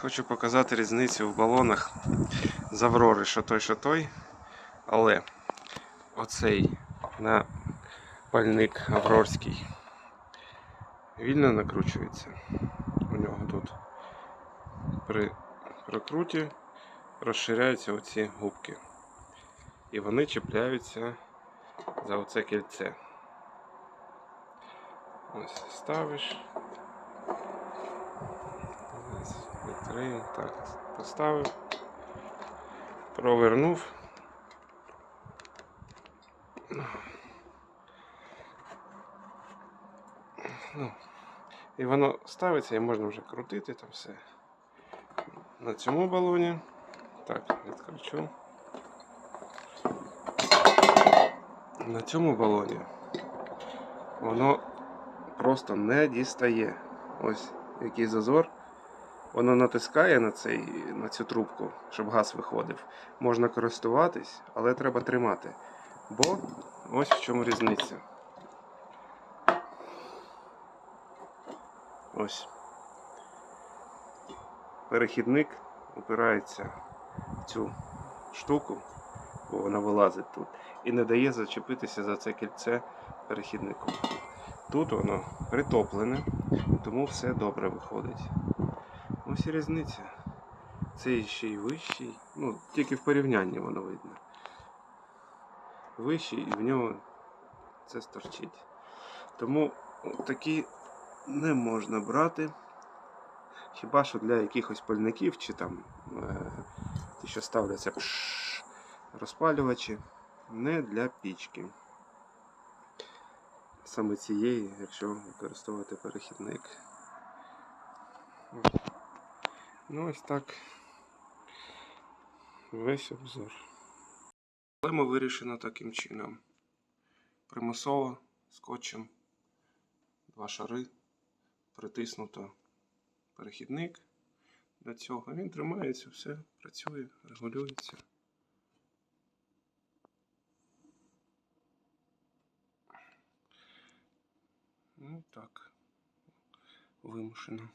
Хочу показати різницю в балонах з Аврори, що той, що той. Але оцей на пальник Аврорський вільно накручується. У нього тут при прокруті розширяються оці губки. І вони чіпляються за оце кільце. Ось ставиш. Ось, Відкрию, так, поставив, провернув. Ну, і воно ставиться і можна вже крутити там все. На цьому балоні. Так, відкручу. На цьому балоні воно просто не дістає. Ось який зазор. Воно натискає на, цей, на цю трубку, щоб газ виходив. Можна користуватись, але треба тримати. Бо ось в чому різниця. Ось. Перехідник опирається в цю штуку, бо вона вилазить тут, і не дає зачепитися за це кільце перехіднику. Тут воно притоплене, тому все добре виходить. Ось і різниця. Цей ще й вищий. Ну, тільки в порівнянні воно видно. Вищий і в нього це сторчить. Тому такі не можна брати. Хіба що для якихось пальників чи там е, ті, що ставляться розпалювачі, не для пічки. Саме цієї, якщо використовувати перехідник. Ну ось так. Весь обзор. Проблема вирішена таким чином. Примусово скотчем два шари притиснуто перехідник до цього. Він тримається, все працює, регулюється. Ну так, вимушено.